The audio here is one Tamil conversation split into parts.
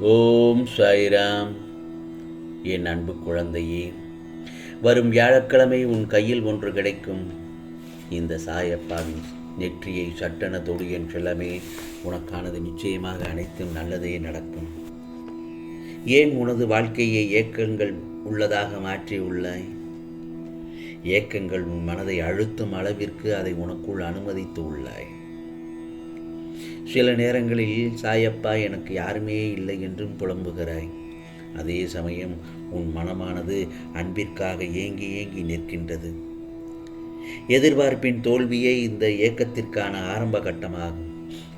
ஓம் சாய்ராம். என் அன்பு குழந்தையே வரும் வியாழக்கிழமை உன் கையில் ஒன்று கிடைக்கும். இந்த சாயப்பாவின் நெற்றியை சட்டென தொடு என் செல்லமே உனக்கானது நிச்சயமாக அனைத்தும் நல்லதே நடக்கும். ஏன் உனது வாழ்க்கையை ஏக்கங்கள் உள்ளதாக மாற்றியுள்ளாய்? ஏக்கங்கள் உன் மனதை அழுத்தும் அளவிற்கு அதை உனக்குள் அனுமதித்து உள்ளாய். சில நேரங்களில் சாயப்பா எனக்கு யாருமே இல்லை என்றும் புலம்புகிறாய். அதே சமயம் உன் மனமானது அன்பிற்காக ஏங்கி ஏங்கி நிற்கின்றது. எதிர்பார்ப்பின் தோல்வியே இந்த ஏக்கத்திற்கான ஆரம்ப கட்டமாகும்.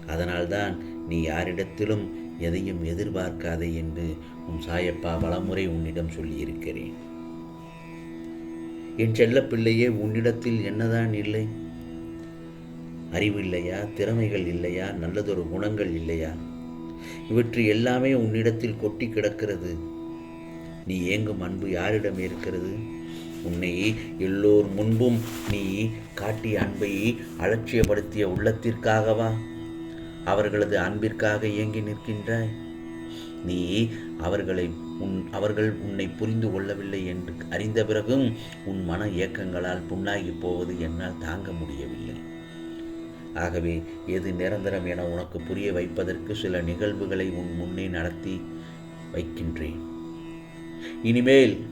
அதனால்தான் நீ யாரிடத்திலும் எதையும் எதிர்பார்க்காதே என்று உன் சாயப்பா பலமுறை உன்னிடம் சொல்லியிருக்கிறேன். என் செல்லப்பிள்ளையே உன்னிடத்தில் என்னதான் இல்லை? அறிவு இல்லையா? திறமைகள் இல்லையா? நல்லதொரு குணங்கள் இல்லையா? இவற்று எல்லாமே உன்னிடத்தில் கொட்டி கிடக்கிறது. நீ ஏங்கும் அன்பு யாரிடம் இருக்கிறது? உன்னை எல்லோர் முன்பும் நீ காட்டிய அன்பை அலட்சியப்படுத்திய உள்ளத்திற்காகவா? அவர்களது அன்பிற்காக ஏங்கி நிற்கின்றாய். நீ அவர்களை உன் அவர்கள் உன்னை புரிந்து கொள்ளவில்லை என்று அறிந்த பிறகும் உன் மன ஏக்கங்களால் புண்ணாகி போவது என்னால் தாங்க முடியவில்லை. ஆகவே எது நிரந்தரம் என உனக்கு புரிய வைப்பதற்கு சில நிகழ்வுகளை உன் முன்னே நடத்தி வைக்கின்றேன். இனிமேல்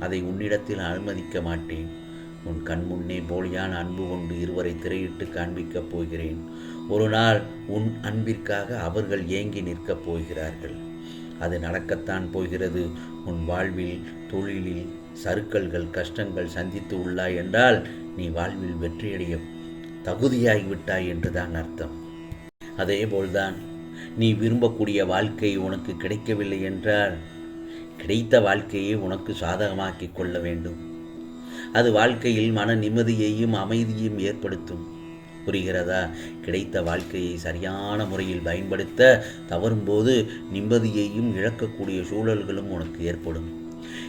அதை உன்னிடத்தில் அனுமதிக்க மாட்டேன். உன் கண் முன்னே போலியான அன்பு கொண்டு இருவரை திரையிட்டு காண்பிக்கப் போகிறேன். ஒரு நாள் உன் அன்பிற்காக அவர்கள் ஏங்கி நிற்கப் போகிறார்கள். அது நடக்கத்தான் போகிறது. உன் வாழ்வில் தொழிலில் சறுக்கல்கள் கஷ்டங்கள் சந்தித்து உள்ளாய் என்றால் நீ வாழ்வில் வெற்றியடைய தகுதியாகிவிட்டாய் என்றுதான் அர்த்தம். அதேபோல்தான் நீ விரும்பக்கூடிய வாழ்க்கை உனக்கு கிடைக்கவில்லை என்றால் கிடைத்த வாழ்க்கையை உனக்கு சாதகமாக்கிக் கொள்ள வேண்டும். அது வாழ்க்கையில் மன நிம்மதியையும் அமைதியும் ஏற்படுத்தும். புரிகிறதா? கிடைத்த வாழ்க்கையை சரியான முறையில் பயன்படுத்த தவறும்போது நிம்மதியையும் இழக்கக்கூடிய சூழல்களும் உனக்கு ஏற்படும்.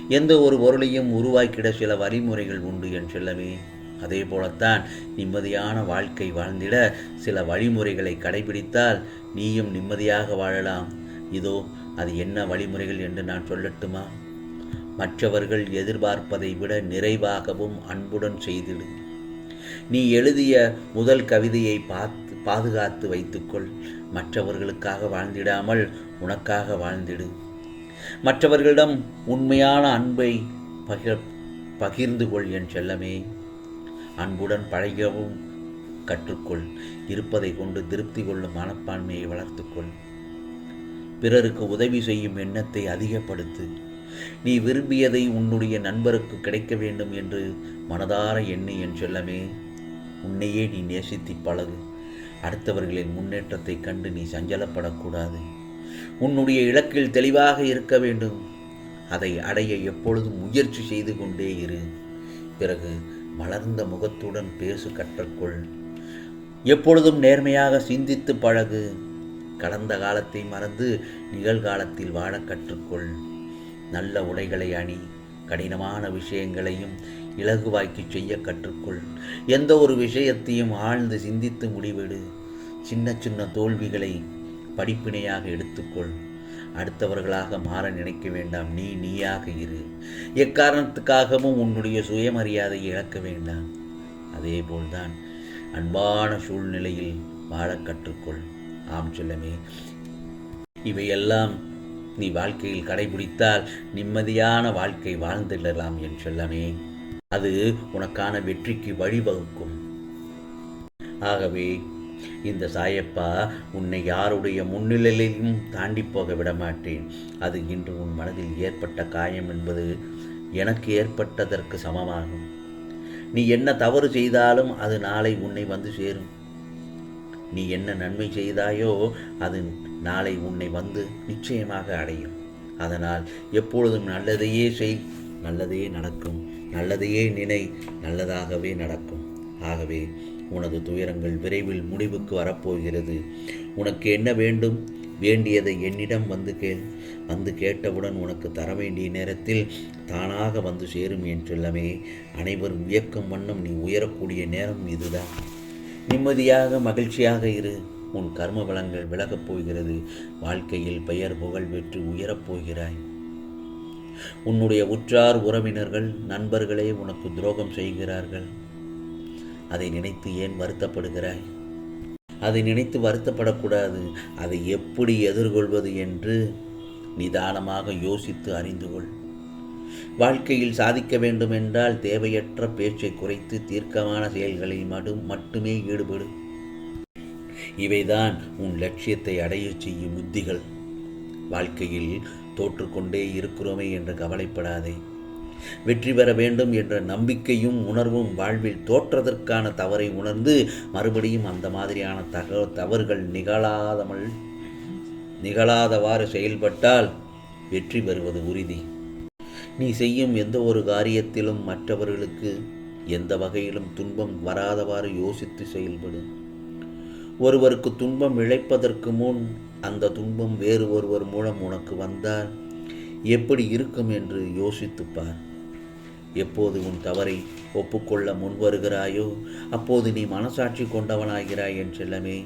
எந்த ஒரு பொருளையும் உருவாக்கிட சில வழிமுறைகள் உண்டு என் செல்லவே அதே போலத்தான் நிம்மதியான வாழ்க்கை வாழ்ந்திட சில வழிமுறைகளை கடைபிடித்தால் நீயும் நிம்மதியாக வாழலாம். இதோ அது என்ன வழிமுறைகள் என்று நான் சொல்லட்டுமா? மற்றவர்கள் எதிர்பார்ப்பதை விட நிறைவாகவும் அன்புடன் செய்திடு. நீ எழுதிய முதல் கவிதையை பார்த்து பாதுகாத்து வைத்துக்கொள். மற்றவர்களுக்காக வாழ்ந்திடாமல் உனக்காக வாழ்ந்திடு. மற்றவர்களிடம் உண்மையான அன்பை பகிர் பகிர்ந்து கொள் என் செல்லமே. அன்புடன் பழகவும் கற்றுக்கொள். இருப்பதை கொண்டு திருப்தி கொள்ளும் மனப்பான்மையை வளர்த்துக்கொள். பிறருக்கு உதவி செய்யும் எண்ணத்தை அதிகப்படுத்து. நீ விரும்பியதை உன்னுடைய நண்பருக்கு கிடைக்க வேண்டும் என்று மனதார எண்ணி என் சொல்லமே. உன்னையே நீ நேசித்து பழகு. அடுத்தவர்களின் முன்னேற்றத்தை கண்டு நீ சஞ்சலப்படக்கூடாது. உன்னுடைய இலக்கில் தெளிவாக இருக்க வேண்டும். அதை அடைய எப்பொழுதும் முயற்சி செய்து கொண்டே இரு. பிறகு மலர்ந்த முகத்துடன் பேசு கற்றுக்கொள் எப்பொழுதும் நேர்மையாக சிந்தித்து பழகு. கடந்த காலத்தை மறந்து நிகழ்காலத்தில் வாழ கற்றுக்கொள். நல்ல உடைகளை அணி கடினமான விஷயங்களையும் இலகுவாக்கி செய்ய கற்றுக்கொள். எந்த ஒரு விஷயத்தையும் ஆழ்ந்து சிந்தித்து முடிவெடு. சின்ன சின்ன தோல்விகளை படிப்பினையாக எடுத்துக்கொள். அடுத்தவர்களாக மாற நினைக்க வேண்டாம். நீ நீயாக இரு. எக்காரணத்துக்காகவும் உன்னுடைய சுயமரியாதை இழக்க வேண்டாம். அதே போல்தான் அன்பான சூழ்நிலையில் வாழ கற்றுக்கொள். ஆம் செல்லமே. இவையெல்லாம் நீ வாழ்க்கையில் கடைபிடித்தால் நிம்மதியான வாழ்க்கை வாழ்ந்திடலாம் என் செல்லமே. அது உனக்கான வெற்றிக்கு வழிவகுக்கும். ஆகவே இந்த சாயப்பா உன்னை யாருடைய முன்னிலையிலும் தாண்டி போக விட மாட்டேன் அது இன்று உன் மனதில் ஏற்பட்ட காயம் என்பது எனக்கு ஏற்பட்டதற்கு சமமாகும். நீ என்ன தவறு செய்தாலும் அது நாளை உன்னை வந்து சேரும். நீ என்ன நன்மை செய்தாயோ அது நாளை உன்னை வந்து நிச்சயமாக அடையும். அதனால் எப்பொழுதும் நல்லதையே செய் நல்லதையே நடக்கும். நல்லதையே நினை நல்லதாகவே நடக்கும். ஆகவே உனது துயரங்கள் விரைவில் முடிவுக்கு வரப்போகிறது. உனக்கு என்ன வேண்டும்? வேண்டியதை என்னிடம் வந்து கேள். வந்து கேட்டவுடன் உனக்கு தர வேண்டிய நேரத்தில் தானாக வந்து சேரும் என் செல்லமே. அனைவரும் வியக்கும் வண்ணம் நீ உயரக்கூடிய நேரம் இதுதான். நிம்மதியாக மகிழ்ச்சியாக இரு. உன் கர்ம பலங்கள் விலகப் போகிறது. வாழ்க்கையில் பெயர் புகழ் பெற்று உயரப் போகிறாய். உன்னுடைய உற்றார் உறவினர்கள் நண்பர்களே உனக்கு துரோகம் செய்கிறார்கள். அதை நினைத்து ஏன் வருத்தப்படுகிறாய்? அதை நினைத்து வருத்தப்படக்கூடாது. அதை எப்படி எதிர்கொள்வது என்று நிதானமாக யோசித்து அறிந்து கொள். வாழ்க்கையில் சாதிக்க வேண்டுமென்றால் தேவையற்ற பேச்சை குறைத்து தீர்க்கமான செயல்களில் மடும் மட்டுமே ஈடுபடு. இவைதான் உன் லட்சியத்தை அடையச் செய்யும் உத்திகள். வாழ்க்கையில் தோற்றுக்கொண்டே இருக்கிறோமே என்று கவலைப்படாதே. வெற்றி பெற வேண்டும் என்ற நம்பிக்கையும் உணர்வும் வாழ்வில் தோற்றதற்கான தவறை உணர்ந்து மறுபடியும் அந்த மாதிரியான தக தவறுகள் நிகழாதமல் நிகழாதவாறு செயல்பட்டால் வெற்றி பெறுவது உறுதி. நீ செய்யும் எந்த ஒரு காரியத்திலும் மற்றவர்களுக்கு எந்த வகையிலும் துன்பம் வராதவாறு யோசித்து செயல்படு. ஒருவருக்கு துன்பம் இழைப்பதற்கு முன் அந்த துன்பம் வேறு ஒருவர் மூலம் உனக்கு வந்தால் எப்படி இருக்கும் என்று யோசித்துப்பார் எப்போது உன் தவறை ஒப்புக்கொள்ள முன்வருகிறாயோ அப்போது நீ மனசாட்சி கொண்டவனாகிறாய் என் செல்லமே.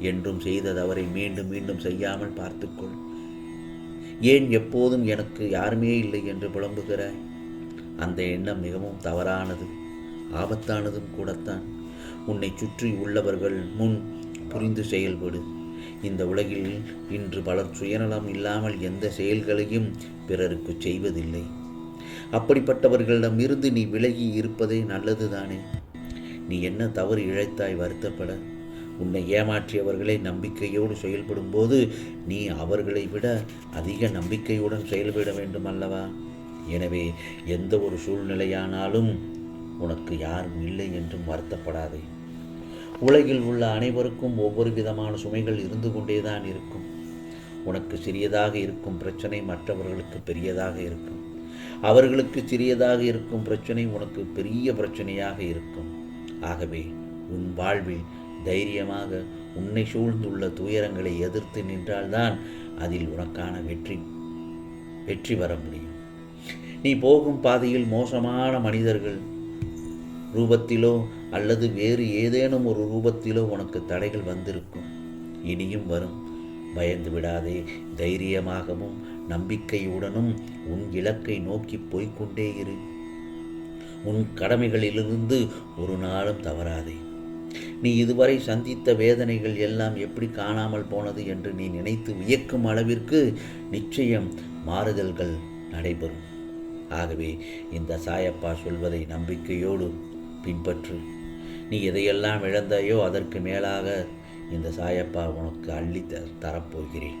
என்றும் செய்த தவறை மீண்டும் மீண்டும் செய்யாமல் பார்த்துக்கொள். ஏன் எப்போதும் எனக்கு யாருமே இல்லை என்று புலம்புகிறாய்? அந்த எண்ணம் மிகவும் தவறானது. ஆபத்தானதும் கூடத்தான். உன்னை சுற்றி உள்ளவர்கள் முன் புரிந்து செயல்படு. இந்த உலகில் இன்று பலர் சுயநலம் இல்லாமல் எந்த செயல்களையும் பிறருக்கு செய்வதில்லை. அப்படிப்பட்டவர்களிடம் இருந்து நீ விலகி இருப்பதே நல்லதுதானே? நீ என்ன தவறு இழைத்தாய் வருத்தப்பட? உன்னை ஏமாற்றியவர்களை நம்பிக்கையோடு செயல்படும்போது நீ அவர்களை விட அதிக நம்பிக்கையுடன் செயல்பட வேண்டும் அல்லவா? எனவே எந்த ஒரு சூழ்நிலையானாலும் உனக்கு யாரும் இல்லை என்றும் வருத்தப்படாதே. உலகில் உள்ள அனைவருக்கும் ஒவ்வொரு விதமான சுமைகள் இருந்து கொண்டேதான் இருக்கும். உனக்கு சிறியதாக இருக்கும் பிரச்சனை மற்றவர்களுக்கு பெரியதாக இருக்கும். அவர்களுக்கு சிறியதாக இருக்கும் பிரச்சனை உனக்கு பெரிய பிரச்சனையாக இருக்கும். ஆகவே உன் வாழ்வில் தைரியமாக உன்னை சூழ்ந்துள்ள துயரங்களை எதிர்த்து நின்றால்தான் அதில் உனக்கான வெற்றி வெற்றி வர முடியும். நீ போகும் பாதையில் மோசமான மனிதர்கள் ரூபத்திலோ அல்லது வேறு ஏதேனும் ஒரு ரூபத்திலோ உனக்கு தடைகள் வந்திருக்கும். இனியும் வரும். பயந்து விடாதே. தைரியமாகவும் நம்பிக்கையுடனும் உன் இலக்கை நோக்கி போய்க்கொண்டே இரு. உன் கடமைகளிலிருந்து ஒரு நாளும் தவறாதே. நீ இதுவரை சந்தித்த வேதனைகள் எல்லாம் எப்படி காணாமல் போனது என்று நீ நினைத்து வியக்கும் அளவிற்கு நிச்சயம் மாறுதல்கள் நடைபெறும். ஆகவே இந்த சாயப்பா சொல்வதை நம்பிக்கையோடு பின்பற்று. நீ எதையெல்லாம் இழந்தாயோ அதற்கு மேலாக இந்த சாயப்பா உனக்கு அள்ளி த தரப்போகிறேன்.